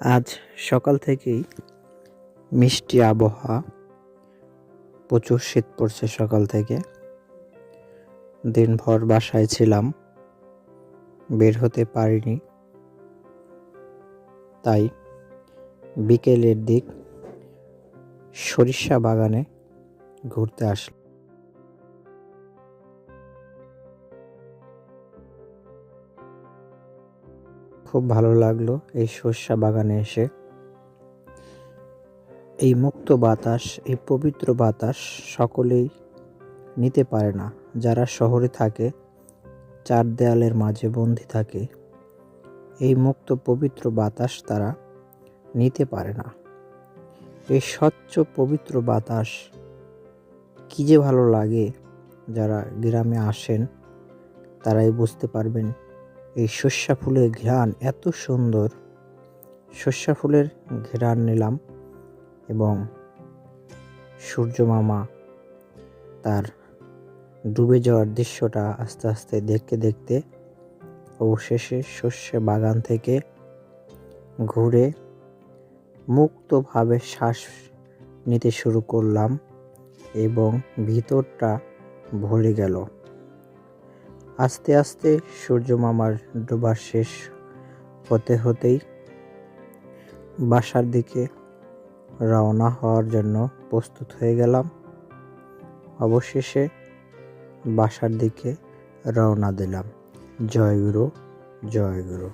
আজ সকাল থেকেই মিষ্টি আবহাওয়া, প্রচুর শীত পড়ছে সকাল থেকে। দিনভর বাসায় ছিলাম, বের হতে পারিনি। তাই বিকেলের দিক সরিষা বাগানে ঘুরতে আসলাম। খুব ভালো লাগল এই সর্ষা বাগানে এসে। এই মুক্ত বাতাস, এই পবিত্র বাতাস সকলেই নিতে পারে না। যারা শহরে থাকে, চার দেয়ালের মাঝে বন্দি থাকে, এই মুক্ত পবিত্র বাতাস তারা নিতে পারে না। এই স্বচ্ছ পবিত্র বাতাস কী যে ভালো লাগে। যারা গ্রামে আসেন, তারাই বুঝতে পারবেন এই শস্যা ফুলের ঘ্রাণ এত সুন্দর। শস্যা ফুলের ঘ্রাণ নিলাম এবং সূর্য মামা তার ডুবে যাওয়ার দৃশ্যটা আস্তে আস্তে দেখতে দেখতে অবশেষে শস্য বাগান থেকে ঘুরে মুক্তভাবে শ্বাস নিতে শুরু করলাম এবং ভিতরটা ভরে গেল। আস্তে আস্তে সূর্য মামার ডোবার শেষ হতে হতেই বাসার দিকে রওনা হওয়ার জন্য প্রস্তুত হয়ে গেলাম। অবশেষে বাসার দিকে রওনা দিলাম। জয়গুরু জয়গুরু জয় গুরু।